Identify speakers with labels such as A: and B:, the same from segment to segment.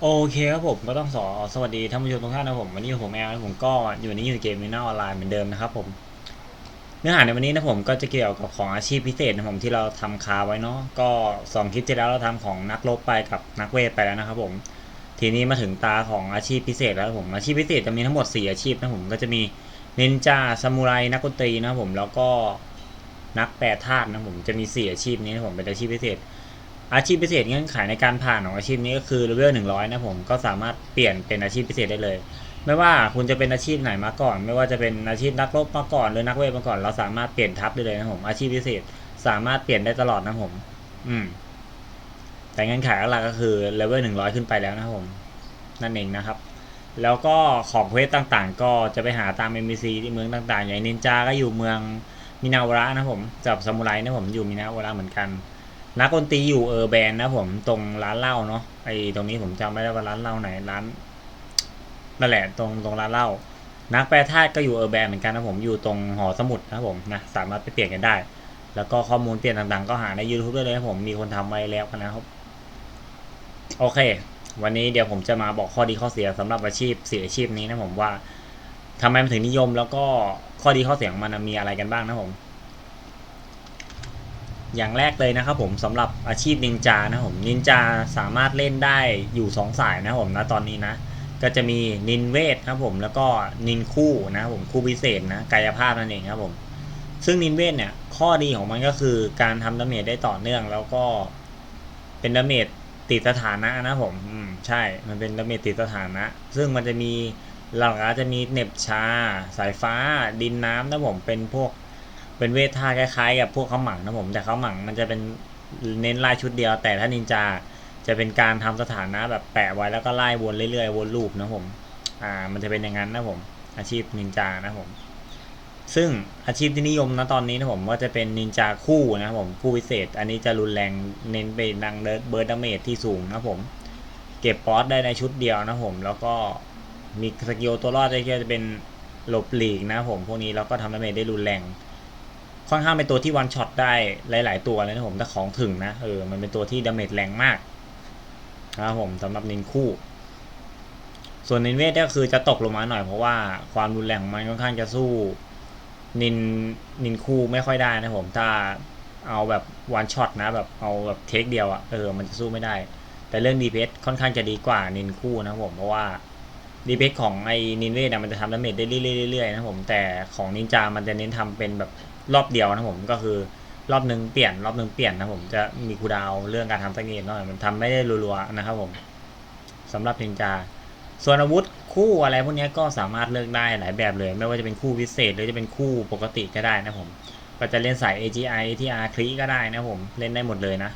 A: โอเคครับผมก็ต้องขอสวัสดีท่านผู้ชมทุกท่านนะผมวันนี้ผมแอลนะผมก็อยู่ในอยู่ในเกมมินาออนไลน์เหมือนเดิมนะครับผมเนื้อหาในวันนี้นะผมก็จะเกี่ยวกับของอาชีพพิเศษนะผมที่เราทำคาไว้เนาะก็สองคลิปที่แล้วเราทำของนักรบไปกับนักเวทไปแล้วนะครับผมทีนี้มาถึงตาของอาชีพพิเศษแล้วผมอาชีพพิเศษจะมีทั้งหมด 4 อาชีพนะผมก็จะมีนินจาซามูไรนักดนตรีนะผมแล้วก็นักแปรธาตุนะผมจะมี 4 อาชีพนี้นะผมเป็นอาชีพพิเศษ อาชีพพิเศษเงื่อนไขในการผ่านของอาชีพนี้ก็คือเลเวลหนึ่งร้อยนะผมก็สามารถเปลี่ยนเป็นอาชีพพิเศษได้เลย ไม่ว่าคุณจะเป็นอาชีพไหนมาก่อน ไม่ว่าจะเป็นอาชีพนักรบมาก่อนหรือนักเวทมาก่อน เราสามารถเปลี่ยนทับได้เลยนะผมอาชีพพิเศษสามารถเปลี่ยนได้ตลอดนะผม อืม แต่เงื่อนไขหลักก็คือเลเวลหนึ่งร้อยขึ้นไปแล้วนะผม นั่นเองนะครับแล้วก็ของเควสต่างๆ ก็จะไปหาตาม NPC ที่เมืองต่างๆ อย่างนินจาก็อยู่เมืองมินาวระนะผมกับซามูไรนะผมอยู่มินาวระเหมือนกัน นักดนตรีอยู่เออแบนนะผมตรงร้านเหล้าเนาะไอตรงนี้ผมจำไม่ได้ว่าร้านเหล้าไหนร้านนั่นแหละตรงตรงร้านเหล้านักแปรธาตุก็อยู่เออแบนเหมือนกันนะผมอยู่ตรงหอสมุดนะผมนะสามารถไปเปลี่ยนกันได้ แล้วก็ข้อมูลเปลี่ยนต่างๆ ก็หาใน YouTube ได้เลยนะผมมีคนทำไว้แล้วนะครับ โอเค วันนี้เดี๋ยวผมจะมาบอกข้อดีข้อเสียสำหรับอาชีพเสียอาชีพนี้นะผมว่าทำไมมันถึงนิยมแล้วก็ข้อดีข้อเสียของมันมีอะไรกันบ้างนะผม อย่างแรกเลยนะครับผมสำหรับอาชีพนินจานะผมนินจาสามารถเล่นได้อยู่สองสายนะผมนะตอนนี้นะ ก็จะมีนินเวทครับผมแล้วก็นินคู่นะครับผมคู่พิเศษนะกายภาพนั่นเองครับผมซึ่งนินเวทเนี่ยข้อดีของมันก็คือการทำดาเมจได้ต่อเนื่อง แล้วก็เป็นดาเมจติดสถานะนะผมอืมใช่มันเป็นดาเมจติดสถานะ ซึ่งมันจะมีหลักๆจะมีเน็บชา สายฟ้า ดินน้ำนะผมเป็นพวก เป็นเวทท่าคล้ายๆกับพวกเขาหมังนะผม แต่เขาหมังมันจะเป็นเน้นไล่ชุดเดียว แต่ถ้านินจาจะเป็นการทำสถานะแบบแปะไว้แล้วก็ไล่วนเรื่อยๆวนลูปนะผม อ่า มันจะเป็นอย่างนั้นนะผม อาชีพนินจานะผม ซึ่งอาชีพที่นิยมนะตอนนี้นะผมก็จะเป็นนินจาคู่นะผมคู่พิเศษ อันนี้จะรุนแรงเน้นไปดังเบิร์ดดาเมจที่สูงนะผม เก็บป๊อตได้ในชุดเดียวนะผม แล้วก็มีสกิลตัวรอดได้แค่จะเป็นหลบหลีกนะผม พวกนี้แล้วก็ทำดาเมจได้รุนแรง ค่อนข้างเป็นตัวที่วันช็อตได้หลาย ๆ ตัวเลยนะผมถ้าของถึงนะเออมันเป็นตัวที่ดาเมจแรงมากนะครับผมสำหรับนินคู่ ส่วนนินเวทก็คือจะตกลงมาหน่อยเพราะว่าความรุนแรงของมันค่อนข้างจะสู้ นินนินคู่ไม่ค่อยได้นะผมถ้าเอาแบบวันช็อตนะแบบเอาแบบเทคเดียวอะเออมันจะสู้ไม่ได้ แต่เรื่องดีเพสค่อนข้างจะดีกว่านินคู่นะผมเพราะว่าดีเพสของไอ้นินเวทมันจะทำดาเมจได้เรื่อยๆนะผมแต่ของนินจามันจะเน้นทำเป็นแบบ รอบเดียวนะผมก็คือรอบหนึ่งเปลี่ยนรอบหนึ่งเปลี่ยนนะผมจะมีคูดาวเรื่องการทำสเกตหน่อยมันทำไม่ได้รัวๆนะครับผมสำหรับนินจา ส่วนอาวุธคู่อะไรพวกนี้ก็สามารถเลือกได้หลายแบบเลย ไม่ว่าจะเป็นคู่พิเศษ หรือจะเป็นคู่ปกติก็ได้นะผมก็จะเล่นสาย AGI ที่ R คลีก็ได้นะผมเล่นได้หมดเลยนะ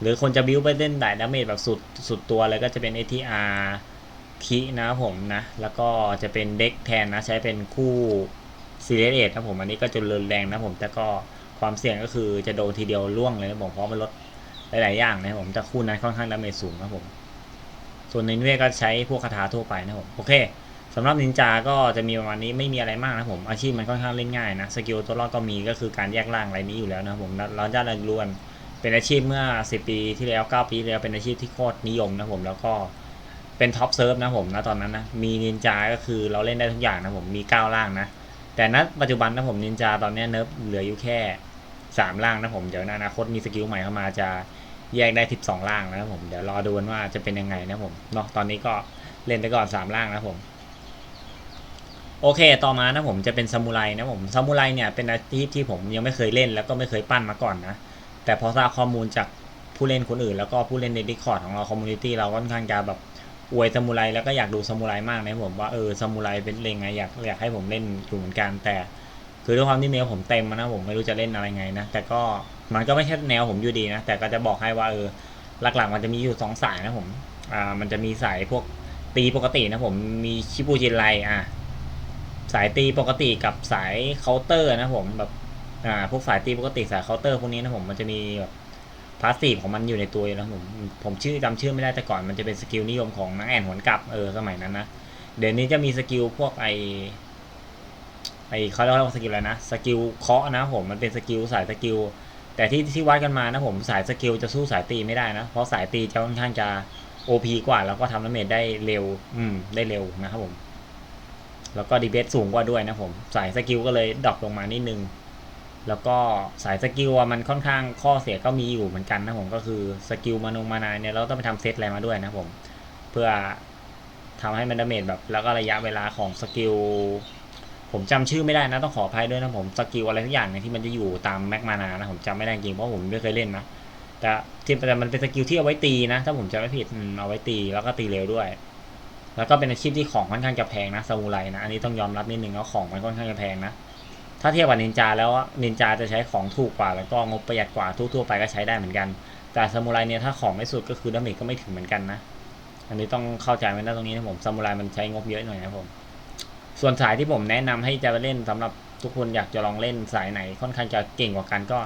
A: หรือคนจะบิวไปเล่นได้ดาเมจแบบสุดสุดตัวเลยก็จะเป็น ATR คีนะครับผมนะ แล้วก็จะเป็นเด็กแทนนะ ใช้เป็นคู่ ซีเรียสนะผมอันนี้ก็จะรุนแรงนะผมแต่ก็ความเสี่ยงก็คือจะโดนทีเดียวล่วงเลยนะผมเพราะมันลดหลายๆอย่างนะผมแต่คู่นั้นค่อนข้างดาเมจสูงนะผม ส่วนนินเวก็ใช้พวกคาถาทั่วไปนะผมโอเคสำหรับนินจาก็จะมีประมาณนี้ไม่มีอะไรมากนะผม อาชีพมันค่อนข้างเล่นง่ายนะสกิลตัวรอดก็มีก็คือการแยกร่างอะไรนี้อยู่แล้วนะผมร้านจ้าลันรวน เป็นอาชีพเมื่อ 10 ปีที่แล้ว 9 ปีที่แล้วเป็นอาชีพที่โคตรนิยมนะผมแล้วก็เป็นท็อปเซิร์ฟนะผมนะตอนนั้นนะมีนินจาก็คือเราเล่นได้ทุกอย่างนะผมมี9ร่างนะ แต่ณปัจจุบันนะผมนินจาตอนนี้เนิร์ฟเหลืออยู่แค่3ร่างนะผม เดี๋ยวในอนาคตมีสกิลใหม่เข้ามาจะแยกได้ 12 ล่างนะครับผม เดี๋ยวรอดูกันว่าจะเป็นยังไงนะผมเนาะตอนนี้ก็เล่นไปก่อน 3 ล่างนะผม โอเค ต่อมานะผมจะเป็นซามูไรนะผม ซามูไรเนี่ยเป็นอาชีพที่ผมยังไม่เคยเล่นแล้วก็ไม่เคยปั้นมาก่อนนะ แต่พอทราบข้อมูลจากผู้เล่นคนอื่น แล้วก็ผู้เล่นในดิคอร์ดของเราคอมมูนิตี้เราค่อนข้างจะแบบ อวยซามูไรแล้วก็อยากดูซามูไรมากนะผมว่าเออซามูไรเป็นเลงไงอยากอยากให้ผมเล่นอยู่เหมือนกันแต่ คือด้วยความที่เมลผมเต็มนะผมไม่รู้จะเล่นอะไรไงนะแต่ก็มันก็ไม่ใช่แนวผมอยู่ดีนะแต่ก็จะบอกให้ว่าเออหลักๆมันจะมีอยู่สองสายนะผมอ่ามันจะมีสายพวกตีปกตินะผมมีชิปูจินไลอะสายตีปกติกับสายเคาน์เตอร์นะผมแบบอ่าพวกสายตีปกติสายเคาน์เตอร์พวกนี้นะผมมันจะมีแบบ พาสซีฟของมันอยู่ในตัวอยู่แล้วผมผมชื่อจำชื่อไม่ได้แต่ก่อนมันจะเป็นสกิลนิยมของนักแอนหวนกลับเออสมัยนั้นนะเดี๋ยวนี้จะมีสกิลพวกไอไอเขาเรียกว่าสกิลอะไรนะสกิลเคาะนะผมมันเป็นสกิลสายสกิลแต่ที่ที่วัดกันมานะผมสายสกิลจะสู้สายตีไม่ได้นะ เพราะสายตีจะค่อนข้างจะโอ OP กว่า แล้วก็ทำดาเมจได้เร็ว อืม ได้เร็วนะครับผม แล้วก็ดีเบสสูงกว่าด้วยนะผม สายสกิลก็เลยดรอปลงมานิดนึง แล้วก็สายสกิลมันค่อนข้างข้อเสียก็มีอยู่เหมือนกันนะผมก็คือสกิลมานงมานาเนี่ยเราต้องไปทำเซตอะไรมาด้วยนะผม เพื่อทำให้มันดาเมจแบบแล้วก็ระยะเวลาของสกิลผมจำชื่อไม่ได้นะต้องขออภัยด้วยนะผมสกิลอะไรทุกอย่างเนี่ยที่มันจะอยู่ตามแม็กมานานะผมจำไม่ได้จริงเพราะผมไม่เคยเล่นนะแต่ที่แต่มันเป็นสกิลที่เอาไว้ตีนะ ถ้าผมจำไม่ผิดเอาไว้ตีแล้วก็ตีเร็วด้วย แล้วก็เป็นอาชีพที่ของค่อนข้างจะแพงนะซามูไรนะอันนี้ต้องยอมรับนิดนึงว่าของมันค่อนข้างจะแพงนะ ถ้าเทียบกับนินจาแล้วนินจาจะใช้ของถูกกว่า แล้วก็งบประหยัดกว่าทั่วๆไปก็ใช้ได้เหมือนกัน แต่ซามูไรเนี่ยถ้าของไม่สุดก็คือดาเมจก็ไม่ถึงเหมือนกันนะ อันนี้ต้องเข้าใจไว้นะตรงนี้นะผมซามูไรมันใช้งบเยอะหน่อยนะผม ส่วนสายที่ผมแนะนำให้จะไปเล่นสำหรับทุกคนอยากจะลองเล่นสายไหนค่อนข้างจะเก่งกว่ากันก็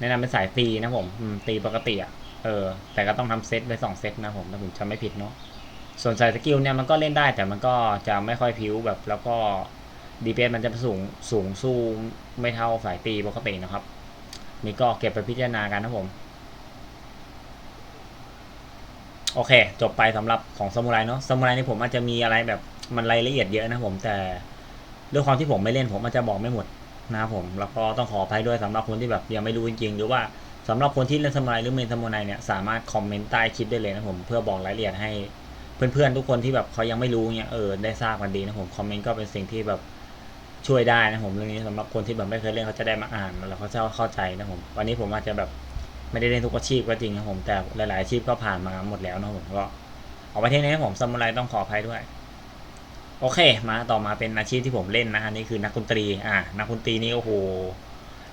A: แนะนำเป็นสายตีนะผมตีปกติอะเออแต่ก็ต้องทำเซตไปสองเซตนะผมถ้าผมจำไม่ผิดเนาะส่วนสายสกิลเนี่ยมันก็เล่นได้แต่มันก็จะไม่ค่อยพิ้วแบบแล้วก็ ดีเพมันจะสูงสูงสู้ไม่เท่าสายตีปกตินะครับ นี่ก็เก็บไปพิจารณากันนะผม โอเค จบไปสำหรับของซามูไรเนาะซามูไรนี่ผมอาจจะมีอะไรแบบมันรายละเอียดเยอะนะผมแต่ด้วยความที่ผมไม่เล่นผมอาจจะบอกไม่หมดนะครับผมแล้วก็ต้องขออภัยด้วยสำหรับคนที่แบบยังไม่รู้จริงๆหรือว่าสำหรับคนที่เล่นซามูไรหรือเมนซามูไรเนี่ยสามารถคอมเมนต์ใต้คลิปได้เลยนะผมเพื่อบอกรายละเอียดให้เพื่อนๆทุกคนที่แบบเขายังไม่รู้เนี่ยเออได้ทราบกันดีนะผมคอมเมนต์ก็เป็นสิ่งที่แบบ ช่วยได้นะผมเรื่องนี้สำหรับคนที่แบบไม่เคยเล่นเขาจะได้มาอ่านแล้วเขาจะเข้าใจนะผมวันนี้ผมอาจจะแบบไม่ได้เล่นทุกอาชีพก็จริงนะผมแต่หลายๆอาชีพก็ผ่านมาหมดแล้วนะผมก็เอาไว้ที่นี้ผมซามูไรต้องขออภัยด้วย โอเค มาต่อมาเป็นอาชีพที่ผมเล่นนะอันนี้คือนักดนตรีอ่านักดนตรีนี่โอ้โห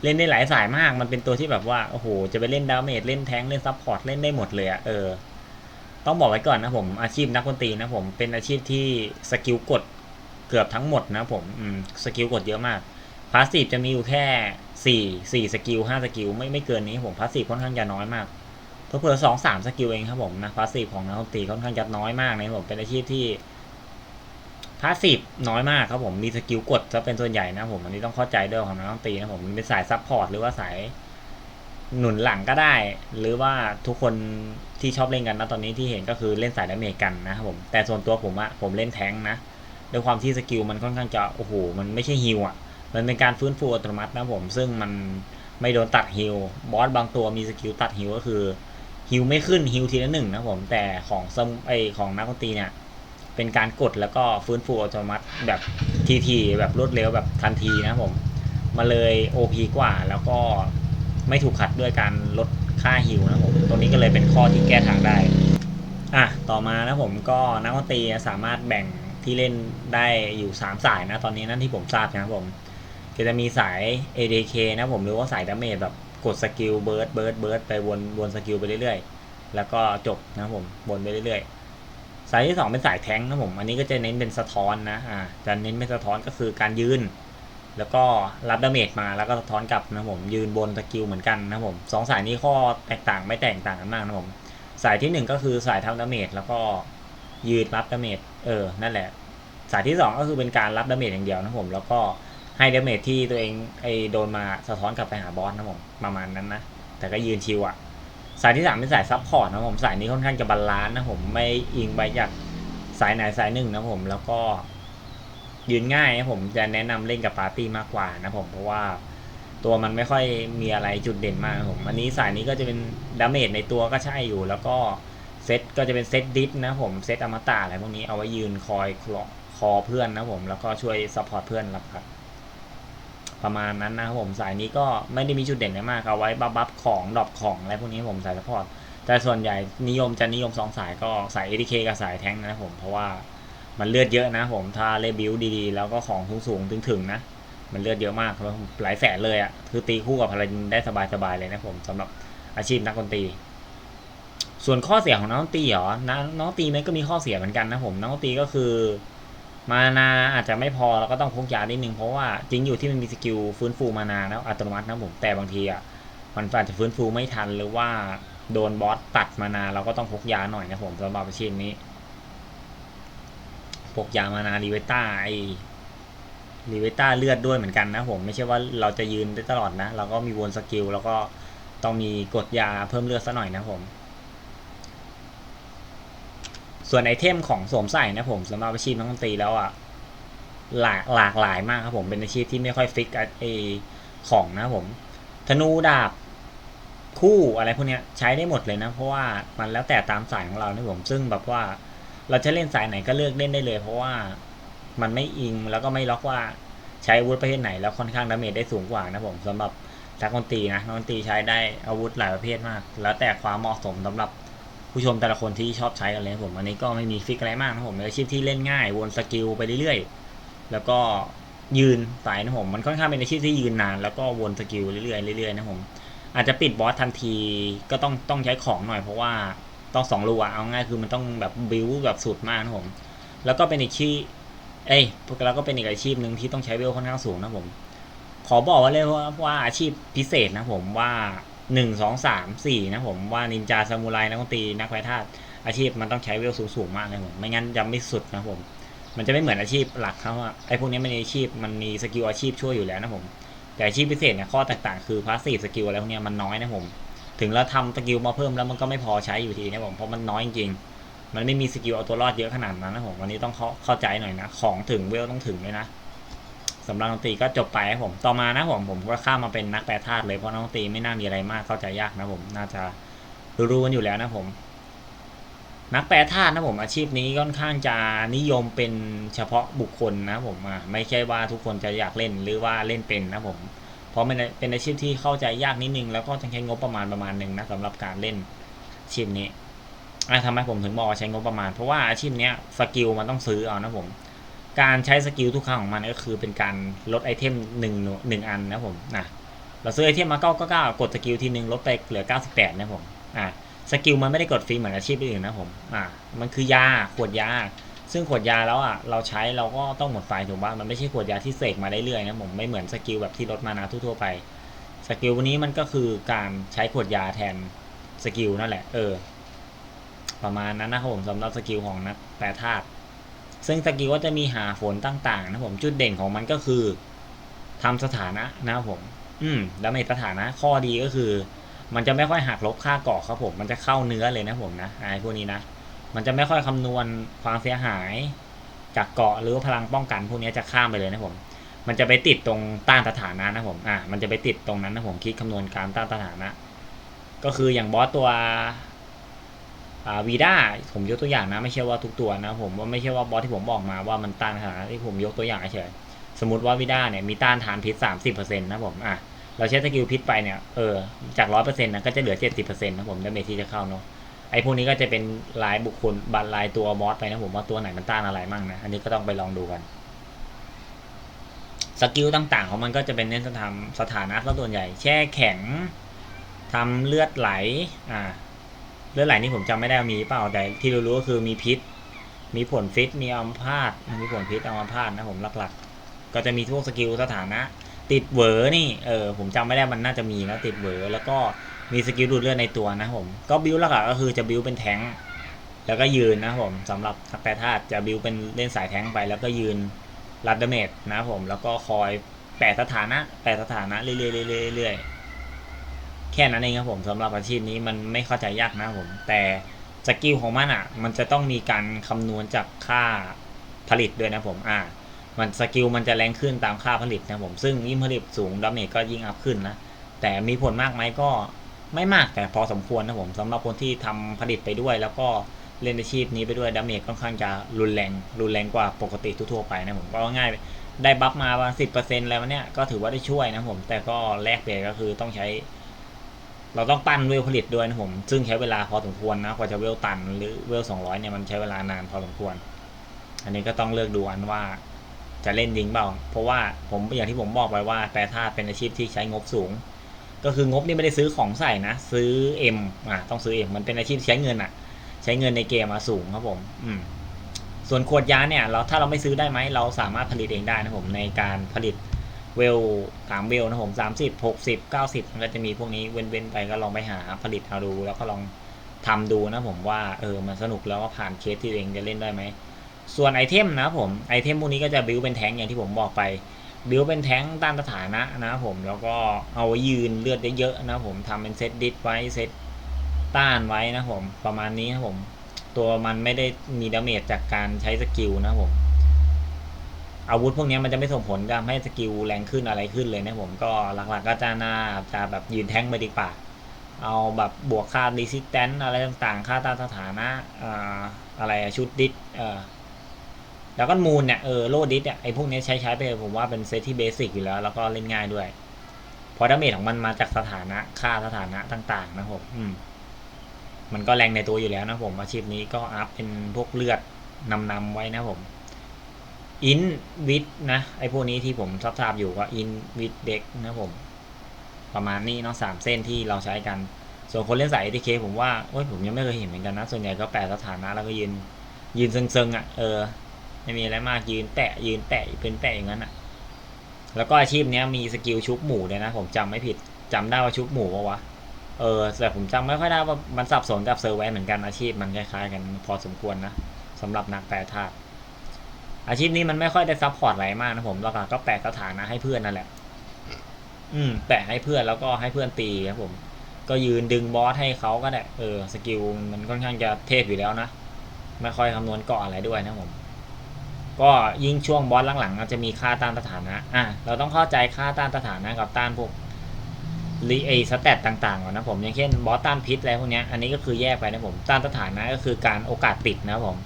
A: เล่นได้หลายสายมาก มันเป็นตัวที่แบบว่าโอ้โหจะไปเล่นดาเมจเล่นแทงเล่นซับพอร์ตเล่นได้หมดเลยอะเออ ต้องบอกไว้ก่อนนะผมอาชีพนักดนตรีนะผมเป็นอาชีพที่สกิลกด เกือบทั้งหมดนะผมสกิลกดเยอะมากพาสซีฟจะมีอยู่แค่สี่สี่สกิลห้าสกิลไม่ไม่เกินนี้ผมพาสซีฟค่อนข้างจะน้อยมากเพิ่มสองสามสกิลเองครับผมนะพาสซีฟของนักดนตรีค่อนข้างจะน้อยมากนะครับผมเป็นอาชีพที่พาสซีฟน้อยมากครับผมมีสกิลกดจะเป็นส่วนใหญ่นะผมอันนี้ต้องเข้าใจด้วยของนักดนตรีนะผมมันเป็นสายซับพอร์ตหรือว่าสายหนุนหลังก็ได้ หรือว่าทุกคนที่ชอบเล่นกันนะตอนนี้ที่เห็นก็คือเล่นสายดาเมจกันนะครับผมแต่ส่วนตัวผมอะผมเล่นแทงนะ ด้วยความที่สกิลมันค่อนข้างจะโอ้โหมันไม่ใช่ฮิวอะ มันเป็นการฟื้นฟูอัตโนมัตินะผม ซึ่งมันไม่โดนตัดฮิวบอสบางตัวมีสกิลตัดฮิวก็คือฮิวไม่ขึ้นฮิวทีละหนึ่งนะผมแต่ของซมไอของนักดนตรีเนี่ยเป็นการกดแล้วก็ฟื้นฟูอัตโนมัติแบบทีทีแบบรวดเร็วแบบทันทีนะผมมาเลย OP กว่าแล้วก็ไม่ถูกขัดด้วยการลดค่าฮิวนะผมตรงนี้ก็เลยเป็นข้อที่แก้ทางได้อะต่อมานะผมก็นักดนตรีสามารถแบ่ง ที่เล่นได้อยู่3สายนะตอนนี้นั่นที่ผมทราบนะครับผมก็จะมีสาย ADK นะผมหรือว่าสายดาเมจแบบกดสกิลเบิร์ดเบิร์ดเบิร์ดไปวนวนสกิลไปเรื่อยๆ แล้วก็จบนะผมวนไปเรื่อยๆ สายที่ 2 เป็นสายแทงค์นะผม อันนี้ก็จะเน้นเป็นสะท้อนนะอ่าจะเน้นเป็นสะท้อนก็คือการยืน แล้วก็รับดาเมจมาแล้วก็สะท้อนกลับนะผมยืนบนสกิลเหมือนกันนะผมสองสายนี้ข้อแตกต่างไม่แตกต่างกันมากนะผมสายที่หนึ่งก็คือสายทำดาเมจแล้วก็ยืนรับดาเมจ เออ นั่นแหละ สายที่สองก็คือเป็นการรับดาเมจอย่างเดียวนะผม แล้วก็ให้ดาเมจที่ตัวเองไอโดนมาสะท้อนกลับไปหาบอสนะผมประมาณนั้นนะ แต่ก็ยืนชิวอะสายที่สามเป็นสายซับพอร์ตนะผม สายนี้ค่อนข้างจะบาลานซ์นะผม ไม่อิงไปจากสายไหนสายหนึ่งนะผม แล้วก็ยืนง่ายนะผมจะแนะนำเล่นกับปาร์ตี้มากกว่านะผม เพราะว่าตัวมันไม่ค่อยมีอะไรจุดเด่นมากนะผม อันนี้สายนี้ก็จะเป็นดาเมจในตัวก็ใช่อยู่ แล้วก็ เซตก็จะเป็นเซตดิสนะผมเซตอมตะอะไรพวกนี้เอาไว้ยืนคอยคลอคอเพื่อนนะผมแล้วก็ช่วยซัพพอร์ตเพื่อนครับประมาณนั้นนะครับผมสายนี้ก็ไม่ได้มีจุดเด่นอะไรมากเอาไว้บัฟบัฟของดรอปของอะไรพวกนี้ผมสายซัพพอร์ตแต่ส่วนใหญ่นิยมจะนิยมสองสายก็สาย ADK กับสายแท้งนะผมเพราะว่ามันเลือดเยอะนะผมถ้าเล่บิวดีๆ แล้วก็ของสูงๆถึงๆนะมันเลือดเยอะมากแล้วหลายแสนเลยอะ่ะคือตีคู่กับพาราดินได้สบายๆเลยนะผมสำหรับอาชีพนักดนตรี ส่วนข้อเสียของนักดนตรีเหรอนักนักดนตรีมันก็มีข้อเสียเหมือนกันนะผมนักดนตรีก็คือ มานาอาจจะไม่พอแล้วก็ต้องพกยานิดนึงเพราะว่าจริงอยู่ที่มันมีสกิลฟื้นฟูมานาแล้วอัตโนมัตินะผมแต่บางทีอะมันอาจจะฟื้นฟูไม่ทันหรือว่าโดนบอสตัดมานาเราก็ต้องพกยาหน่อยนะผมสำหรับอาชีพนี้พกยามานารีเวต้าไอรีเวต้าเลือดด้วยเหมือนกันนะผมไม่ใช่ว่าเราจะยืนได้ตลอดนะ เราก็มีวนสกิลแล้วก็ต้องมีกดยาเพิ่มเลือดซะหน่อยนะผม ส่วนไอเทมของสวมใส่นะผมสำหรับอาชีพนักดนตรีแล้วอะหลากหลากหลายมากครับผมเป็นอาชีพที่ไม่ค่อยฟิกไอของนะผม ธนูดาบคู่อะไรพวกเนี้ยใช้ได้หมดเลยนะ เพราะว่ามันแล้วแต่ตามสายของเรานะผมซึ่งแบบว่าเราจะเล่นสายไหนก็เลือกเล่นได้เลย เพราะว่ามันไม่อิงแล้วก็ไม่ล็อกว่าใช้อาวุธประเภทไหนแล้วค่อนข้างดาเมจได้สูงกว่านะผมสำหรับนักดนตรีนะนักดนตรีใช้ได้อาวุธหลายประเภทมาก แล้วแต่ความเหมาะสมสำหรับ ผู้ชมแต่ละคนที่ชอบใช้กันเลยผมอันนี้ก็ไม่มีฟิกอะไรมากนะผมเป็นอาชีพที่เล่นง่ายวนสกิลไปเรื่อยๆ แล้วก็ยืนสายนะผมมันค่อนข้างเป็นอาชีพที่ยืนนาน แล้วก็วนสกิลเรื่อยๆเรื่อยๆนะผมอาจจะปิดบอสทันทีก็ต้องต้องใช้ของหน่อยเพราะว่าต้องสองรัวเอาง่ายคือมันต้องแบบบิวแบบสุดมากนะผม แล้วก็เป็นอีกที่เอ้ยแล้วก็เป็นอีกอาชีพหนึ่งที่ต้องใช้เวลค่อนข้างสูงนะผม ขอบอกไว่าเลยว่าว่าอาชีพพิเศษนะผมว่า หนึ่งสองสามสี่นะผมว่านินจาซามูไรนักดนตรีนักไฟธาตุอาชีพมันต้องใช้เวลสูงสูงมากเลยผมไม่งั้นจะไม่สุดนะผม มันจะไม่เหมือนอาชีพหลักเขาอะไอพวกนี้มันอาชีพมันมีสกิลอาชีพช่วยอยู่แล้วนะผม แต่อาชีพพิเศษเนี่ยข้อแตกต่างคือพาสซีฟสกิลอะไรพวกนี้มันน้อยนะผม ถึงเราทำสกิลมาเพิ่มแล้วมันก็ไม่พอใช้อยู่ดีนะผมเพราะมันน้อยจริงๆมันไม่มีสกิลเอาตัวรอดเยอะขนาดนั้นนะผมวันนี้ต้องเข้าเข้าใจหน่อยนะ ของถึงเวลต้องถึงเลยนะ สำหรับดนตรีก็จบไปครับผม ต่อมานะผมผมก็ข้ามมาเป็นนักแปลธาตุเลยเพราะนักดนตรีไม่น่ามีอะไรมากเข้าใจยากนะผมน่าจะรู้ๆกันอยู่แล้วนะผม นักแปลธาตุนะผมอาชีพนี้ค่อนข้างจะนิยมเป็นเฉพาะบุคคลนะผมไม่ใช่ว่าทุกคนจะอยากเล่นหรือว่าเล่นเป็นนะผม เพราะเป็นอาชีพที่เข้าใจยากนิดนึงแล้วก็ต้องใช้งบประมาณประมาณหนึ่งนะสำหรับการเล่นอาชีพนี้ทำไมผมถึงบอกใช้งบประมาณ เพราะว่าอาชีพนี้สกิลมันต้องซื้อเอานะผม การใช้สกิลทุกครั้งของมันก็คือเป็นการลดไอเทมหนึ่งหนึ่งอันนะผมนะเราซื้อไอเทมมาเก้าก็เก้ากดสกิลทีหนึ่งลดไปเหลือเก้าสิบแปดนะผมอ่าสกิลมันไม่ได้กดฟรีเหมือนอาชีพอื่นนะผมอ่ามันคือยาขวดยา ซึ่งขวดยาแล้วอะเราใช้เราก็ต้องหมดไฟถูกป่ะมันไม่ใช่ขวดยาที่เสกมาได้เรื่อยนะผมไม่เหมือนสกิลแบบที่ลดมานาทั่วไปสกิลวันนี้มันก็คือการใช้ขวดยาแทนสกิลนั่นแหละ เออ ประมาณนั้นนะครับผมสำหรับสกิลของนักแปรธาตุ ซึ่งสกิลก็จะมีหาฝนต่างๆนะผมจุดเด่นของมันก็คือทำสถานะนะครับผม อืม แล้วในสถานะข้อดีก็คือ มันจะไม่ค่อยหักลบค่าเกาะครับผม มันจะเข้าเนื้อเลยนะผมนะไอ้พวกนี้นะ มันจะไม่ค่อยคำนวณความเสียหาย จากเกาะหรือพลังป้องกันพวกนี้จะข้ามไปเลยนะผม มันจะไปติดตรงต้านสถานะนะผม อ่า มันจะไปติดตรงนั้นนะผมคิดคำนวณการต้านสถานะ ก็คืออย่างบอสตัว วีด้าผมยกตัวอย่างนะ ไม่ใช่ว่าทุกตัวนะผมว่าไม่ใช่ว่าบอสที่ผมบอกมาว่ามันต้านขนาดนั้นที่ผมยกตัวอย่างเฉยสมมติว่าวีด้าเนี่ยมีต้านทานพิษสามสิบเปอร์เซ็นะผมอะเราใช้สกิลพิษไปเนี่ยเออจากร้อยเปอร์เซ็นะก็จะเหลือเจ็ดสิบเปอร์เซ็นะผมดาเมจที่จะเข้าเนาะไอ้พวกนี้ก็จะเป็นลายบุคคลบันลายตัวบอสไปนะผมว่าตัวไหนมันต้านอะไรมั่งนะอันนี้ก็ต้องไปลองดูกันสกิลต่างๆของมันก็จะเป็นเน้นสถานสถานะซะส่วนใหญ่ แช่แข็งทำเลือดไหลอ่า เลือดไหลนี่ผมจำไม่ได้มีเปล่าแต่ที่รู้ๆก็คือมีพิษ มีผลฟิตมีอัมพาตมีผลพิษอัมพาตนะผมหลักๆ ก็จะมีพวกสกิลสถานะ ติดเหวอนี่เออผมจำไม่ได้มันน่าจะมีนะติดเหวอแล้วก็มีสกิลดูดเลือดในตัวนะผมก็บิวหลักๆก็คือจะบิวเป็นแทงแล้วก็ยืนนะผมสำหรับแปรธาตุจะบิวเป็นเล่นสายแทงไป แล้วก็ยืนรัดดาเมจนะผมแล้วก็คอยแปะสถานะแปะสถานะเรื่อยๆเรื่อยๆ แค่นั้นเองครับผมสำหรับอาชีพนี้มันไม่เข้าใจยากนะผม แต่สกิลของมันอะ มันจะต้องมีการคำนวณจากค่าผลิตด้วยนะผมอ่า มันสกิลมันจะแรงขึ้นตามค่าผลิตนะผมซึ่งยิ่งผลิตสูงดาเมจก็ยิ่งอัพขึ้นนะแต่มีผลมากไหมก็ไม่มากแต่พอสมควรนะผมสำหรับคนที่ทำผลิตไปด้วย แล้วก็เล่นอาชีพนี้ไปด้วยดาเมจค่อนข้างจะรุนแรงรุนแรงกว่าปกติทั่วไปนะผมก็ง่ายได้บัฟมาประมาณสิบเปอร์เซ็นต์แล้วเนี่ยก็ถือว่าได้ช่วยนะผมแต่ก็แลกเปลี่ยนก็คือต้องใช้ เราต้องปั้นเวลผลิตด้วยนะผม ซึ่งใช้เวลาพอสมควรนะกว่าจะเวลตันหรือเวลสองร้อยเนี่ยมันใช้เวลานานพอสมควร อันนี้ก็ต้องเลือกดูอันว่าจะเล่นยิงเปล่า เพราะว่าผมอย่างที่ผมบอกไปว่าแปรธาตุเป็นอาชีพที่ใช้งบสูง ก็คืองบนี่ไม่ได้ซื้อของใส่นะ ซื้อเอ็มอะต้องซื้อเอ็มมันเป็นอาชีพใช้เงินอะ ใช้เงินในเกมมาสูงครับผม อืมส่วนขวดยาเนี่ยเราถ้าเราไม่ซื้อได้ไหมเราสามารถผลิตเองได้นะผมในการผลิต เวลสามเวลนะผมสามสิบหกสิบเก้าสิบมันก็จะมีพวกนี้เว้นๆไปก็ลองไปหาผลิตเอาดูแล้วก็ลองทำดูนะผมว่าเออมันสนุกแล้วก็ผ่านเคสที่ตัวเองจะเล่นได้ไหม ส่วนไอเทมนะผมไอเทมพวกนี้ก็จะบิวเป็นแท้งอย่างที่ผมบอกไปบิวเป็นแท้งต้านสถานะนะผมแล้วก็เอาไว้ยืนเลือดเยอะๆนะผมทำเป็นเซตดิสไว้เซตต้านไว้นะผมประมาณนี้นะผม ตัวมันไม่ได้มีดาเมจจากการใช้สกิลนะผม อาวุธพวกนี้มันจะไม่ส่งผลทำให้สกิลแรงขึ้นอะไรขึ้นเลยนะผมก็หลักๆก็จะน่าจะแบบยืนแท้งไปดีกว่า เอาแบบบวกค่า resistance อะไรต่างๆ ค่าตานสถานะอะไรชุดดิสแล้วก็มูลเนี่ยเออโลดิสเนี่ยไอพวกนี้ใช้ใช้ไปผมว่าเป็นเซตที่เบสิกอยู่แล้ว แล้วก็เล่นง่ายด้วยเพราะดาเมจของมันมาจากสถานะค่าสถานะต่าง ๆ นะผมอืมมันก็แรงในตัวอยู่แล้วนะผมอาชีพนี้ก็อัพเป็นพวกเลือดนำนำๆไว้นะผม อินวิดนะไอพวกนี้ที่ผมทับทาบอยู่ก็อินวิดเด็กนะผม ประมาณนี้เนาะสามเส้นที่เราใช้กัน ส่วนคนเล่นสาย ATK ผมว่าโอ้ยผมยังไม่เคยเห็นเหมือนกันนะ ส่วนใหญ่ก็แปะสถานะแล้วก็ยืนยืนเซิงๆอะเออไม่มีอะไรมากยืนแตะยืนแตะเป็นแตะอย่างนั้นอะแล้วก็อาชีพเนี้ยมีสกิลชุบหมูเลยนะ ผมจำไม่ผิดจำได้ว่าชุบหมูปะวะเออแต่ผมจำไม่ค่อยได้ว่ามันสับสนกับเซอร์ไวนเหมือนกันอาชีพมันคล้ายๆกันพอสมควรนะสำหรับนักแปรธาตุ อาชีพนี้มันไม่ค่อยได้ซับพอร์ตอะไรมากนะผมแล้วก็แปะสถานะให้เพื่อนนั่นแหละ อืม แปะให้เพื่อนแล้วก็ให้เพื่อนตีครับผม ก็ยืนดึงบอสให้เขาก็ได้เออสกิลมันค่อนข้างจะเทพอยู่แล้วนะ ไม่ค่อยคำนวณเกาะอะไรด้วยนะผม ก็ยิ่งช่วงบอสหลังๆมันจะมีค่าต้านสถานะ อะเราต้องเข้าใจค่าต้านสถานะกับต้านพวกรีเอสแตทต่างๆก่อนนะผมอย่างเช่นบอสต้านพิษอะไรพวกเนี้ยอันนี้ก็คือแยกไปนะผมต้านสถานะก็คือการโอกาสติดนะผม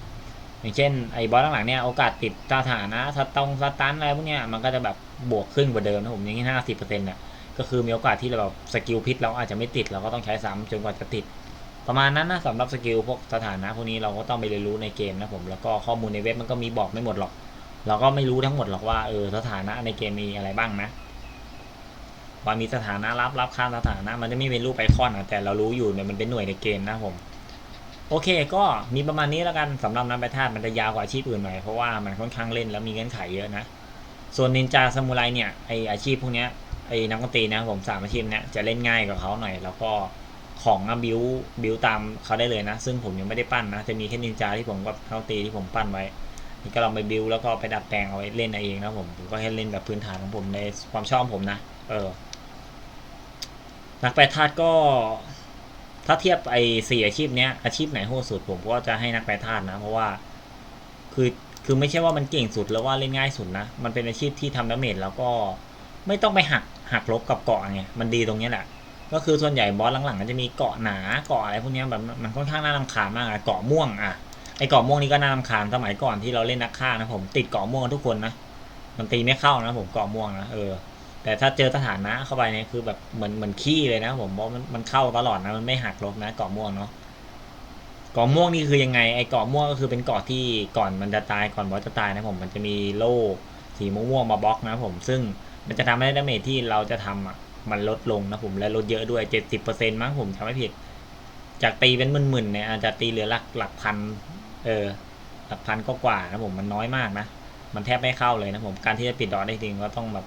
A: อย่างเช่นไอ้บอสหลังๆเนี่ยโอกาสติดสถานะสตองสตันอะไรพวกเนี้ยมันก็จะแบบบวกขึ้นกว่าเดิมนะผมอย่างที่ห้าสิบเปอร์เซ็นต์เนี่ยก็คือมีโอกาสที่เราแบบสกิลพิษเราอาจจะไม่ติดเราก็ต้องใช้ซ้ำจนกว่าจะติด ประมาณนั้นนะสำหรับสกิลพวกสถานะพวกนี้เราก็ต้องไปเรียนรู้ในเกมนะผมแล้วก็ข้อมูลในเว็บมันก็มีบอกไม่หมดหรอก เราก็ไม่รู้ทั้งหมดหรอกว่าเออสถานะในเกมมีอะไรบ้างนะว่ามีสถานะรับรับค่ามสถานะมันจะไม่เป็นรูปไอคอนอะแต่เรารู้อยู่เนี่ยมันเป็นหน่วยในเกมนะผม โอเคก็มีประมาณนี้แล้วกันสำหรับนักไปธาตุมันจะยาวกว่าอาชีพอื่นหน่อยเพราะว่ามันค่อนข้างเล่นแล้วมีเงื่อนไขเยอะนะ ส่วนนินจาซามูไรเนี่ยไออาชีพพวกเนี้ยไอนักดนตรีนะผมสามอาชีพเนี้ยจะเล่นง่ายกว่าเขาหน่อย แล้วก็ของบิวบิวตามเขาได้เลยนะ ซึ่งผมยังไม่ได้ปั้นนะ จะมีแค่นินจาที่ผมกับนักดนตรีที่ผมปั้นไว้นี่ก็ลองไปบิวแล้วก็ไปดัดแปลงเอาไว้เล่นเอาเองนะผมผมก็ให้เล่นแบบพื้นฐานของผมในความชอบผมนะ เออนักแปรธาตุก็ ถ้าเทียบไอ้สี่อาชีพเนี้ยอาชีพไหนโหดสุดผมก็จะให้นักแปรธาตุนะ เพราะว่า คือคือไม่ใช่ว่ามันเก่งสุดแล้วว่าเล่นง่ายสุดนะ มันเป็นอาชีพที่ทำดาเมจแล้วก็ไม่ต้องไปหักหักลบกับเกาะไงมันดีตรงเนี้ยแหละ ก็คือส่วนใหญ่บอสหลังๆก็จะมีเกาะหนาเกาะอะไรพวกเนี้ยแบบมันค่อนข้างน่ารำคาญมากอะเกาะม่วงอะไอเกาะม่วงนี่ก็น่ารำคาญสมัยก่อนที่เราเล่นนักฆ่านะผมติดเกาะม่วงทุกคนนะมันตีไม่เข้านะผมเกาะม่วงนะเออ แต่ถ้าเจอสถานะเข้าไปเนี่ยคือแบบเหมือนเหมือนขี้เลยนะผมเพราะมันมันเข้าตลอดนะมันไม่หักลบนะเกาะม่วงเนาะเกาะม่วงนี่คือยังไงไอ้เกาะม่วงก็คือเป็นเกาะที่ก่อนมันจะตายก่อนบอสจะตายนะผมมันจะมีโล่สีม่วงมาบล็อกนะผมซึ่งมันจะทำให้ดาเมจที่เราจะทำอะมันลดลงนะผมและลดเยอะด้วยเจ็ดสิบเปอร์เซ็นต์มั้งผมจำไม่ผิด จากตีเป็นหมื่นๆเนี่ยอาจจะตีเหลือหลักหลักพันเออหลักพันก็กว่านะผมมันน้อยมากนะมันแทบไม่เข้าเลยนะผมการที่จะปิดดอทได้จริงก็ต้องแบบ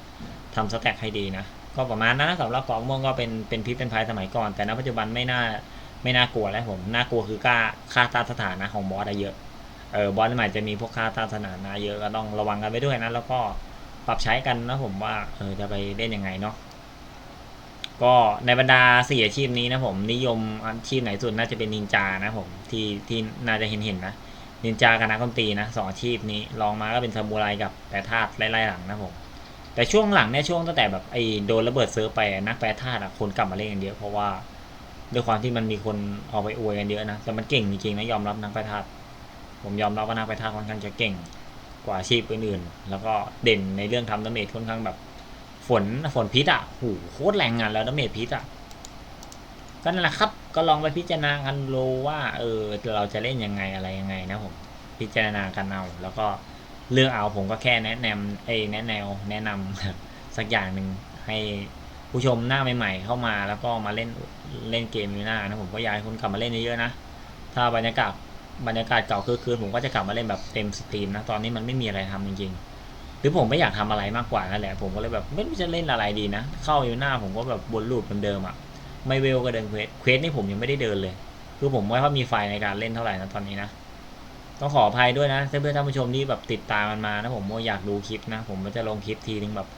A: ทำสแต็กให้ดีนะ ก็ประมาณนั้นนะสำหรับกองม่วงก็เป็นเป็นพิษเป็นภัยสมัยก่อน แต่ณปัจจุบันไม่น่าไม่น่ากลัวแล้วผมน่ากลัวคือกล้าค่าตาสถานะของบอสอะเยอะเออบอสใหม่จะมีพวกค่าตาสถานะเยอะก็ต้องระวังกันไปด้วยนะแล้วก็ปรับใช้กันนะผมว่าเออจะไปเล่นยังไงเนาะก็ในบรรดาสี่อาชีพนี้นะผมนิยมอาชีพไหนสุดน่าจะเป็นนินจานะผมที่ที่น่าจะเห็นเห็นนะนินจากับนักดนตรีนะสองอาชีพนี้ลองมาก็เป็นซามูไรกับแปรธาตุไล่ๆหลังนะผม แต่ช่วงหลังเนี่ยช่วงตั้งแต่แบบไอ้โดนระเบิดเซิร์ฟไปนักแปรธาตุอะคนกลับมาเล่นกันเยอะเพราะว่าด้วยความที่มันมีคนเอาไปอวยกันเยอะนะแต่มันเก่งจริงๆนะยอมรับนักแปรธาตุผมยอมรับว่านักแปรธาตุค่อนข้างจะเก่งกว่าอาชีพอื่นๆแล้วก็เด่นในเรื่องทำดาเมจค่อนข้างแบบ ฝนฝนพิษอะโหโคตรแรงงานแล้วดาเมจพิษอะก็นั่นแหละครับก็ลองไปพิจารณากันดูว่าเออเราจะเล่นยังไงอะไรยังไงนะผมพิจารณากันเอาแล้วก็ เลือกเอาผมก็แค่แนะนำไอ้แนะแนวแนะนำสักอย่างหนึ่งให้ผู้ชมหน้าใหม่ ๆ เข้ามาแล้วก็มาเล่นเล่นเกมอยู่หน้านะผมก็อยากให้คุณกลับมาเล่นเยอะๆนะถ้าบรรยากาศบรรยากาศเก่าคือคืนผมก็จะกลับมาเล่นแบบเต็มสตรีมนะตอนนี้มันไม่มีอะไรทำจริงๆ หรือผมไม่อยากทำอะไรมากกว่านั่นแหละผมก็เลยแบบไม่รู้จะเล่นอะไรดีนะ เข้าอยู่หน้าผมก็แบบวนลูปเดิมๆอะไม่เวลก็เดินเควสเควสนี่ผมยังไม่ได้เดินเลย คือผมไม่ค่อยมีไฟในการเล่นเท่าไหร่นะตอนนี้นะ ต้องขออภัยด้วยนะเพื่อนๆท่านผู้ชมที่แบบติดตามมันมานะผมว่าอยากดูคลิปนะ ผมก็จะลงคลิปทีนึงแบบ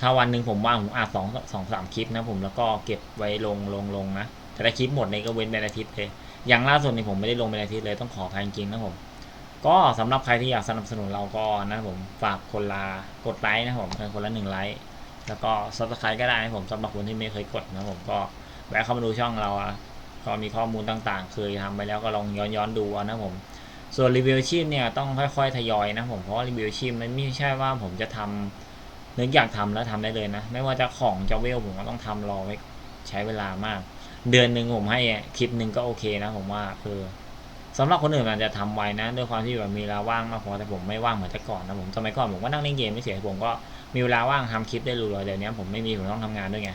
A: ถ้าวันหนึ่งผมว่างผมอาจสองสองสามคลิปนะผมแล้วก็เก็บไว้ลงลงลงนะแต่ถ้าคลิปหมดเนี่ยก็เว้นเป็นอาทิตย์เลยอย่างล่าสุดนี่ผมไม่ได้ลงเป็นอาทิตย์เลยต้องขออภัยจริงๆนะผม ก็สำหรับใครที่อยากสนับสนุนเราก็นะผมฝากคนละกดไลค์นะผมคนละหนึ่งไลค์แล้วก็ซับสไครต์ก็ได้นะผมสำหรับคนที่ไม่เคยกดนะผมก็แวะเข้ามาดูช่องเราอะก็มีข้อมูลต่างๆ เคยทำไปแล้วก็ลองย้อนๆดูเอานะผม ส่วนรีวิวชีพเนี่ยต้องค่อยๆทยอยนะผมเพราะรีวิวชีพมันไม่ใช่ว่าผมจะทำนึกอยากทำแล้วทำได้เลยนะ ไม่ว่าจะของจะเวลผมก็ต้องทำรอไว้ใช้เวลามาก เดือนหนึ่งผมให้คลิปหนึ่งก็โอเคนะผมว่าคือสำหรับคนอื่นอาจจะทำไวนะด้วยความที่แบบมีเวลาว่างมากพอแต่ผมไม่ว่างเหมือนแต่ก่อนนะผมสมัยก่อนผมก็นั่งเล่นเกมไม่เสียผมก็มีเวลาว่างทำคลิปได้รัวๆเดี๋ยวนี้ผมไม่มีผมต้องทำงานด้วยไง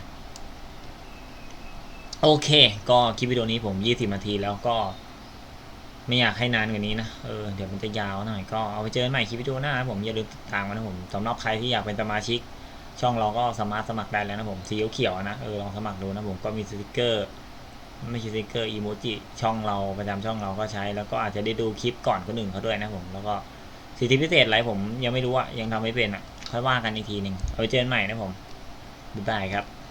A: โอเค ก็คลิปวิดีโอนี้ผม 20นาทีแล้วก็ ไม่อยากให้นานกว่านี้นะ เออ เดี๋ยวมันจะยาวหน่อย ก็เอาไปเจอใหม่คลิปวิดีโอหน้านะผม อย่าลืมติดตามกันนะผมสำหรับใครที่อยากเป็นสมาชิก ช่องเราก็สามารถสมัครได้แล้วนะผม สีเขียวนะ เออ ลองสมัครดูนะผม ก็มีสติกเกอร์ ไม่ใช่สติกเกอร์อีโมจิ ช่องเราประจำช่องเราก็ใช้ แล้วก็อาจจะได้ดูคลิปก่อนคนอื่นเขาด้วยนะผม แล้วก็สิทธิพิเศษอะไรผมยังไม่รู้อะยังทำไม่เป็นอะค่อยว่ากันอีกทีหนึ่งเอาไปเจอใหม่นะผมบ๊ายบายครับ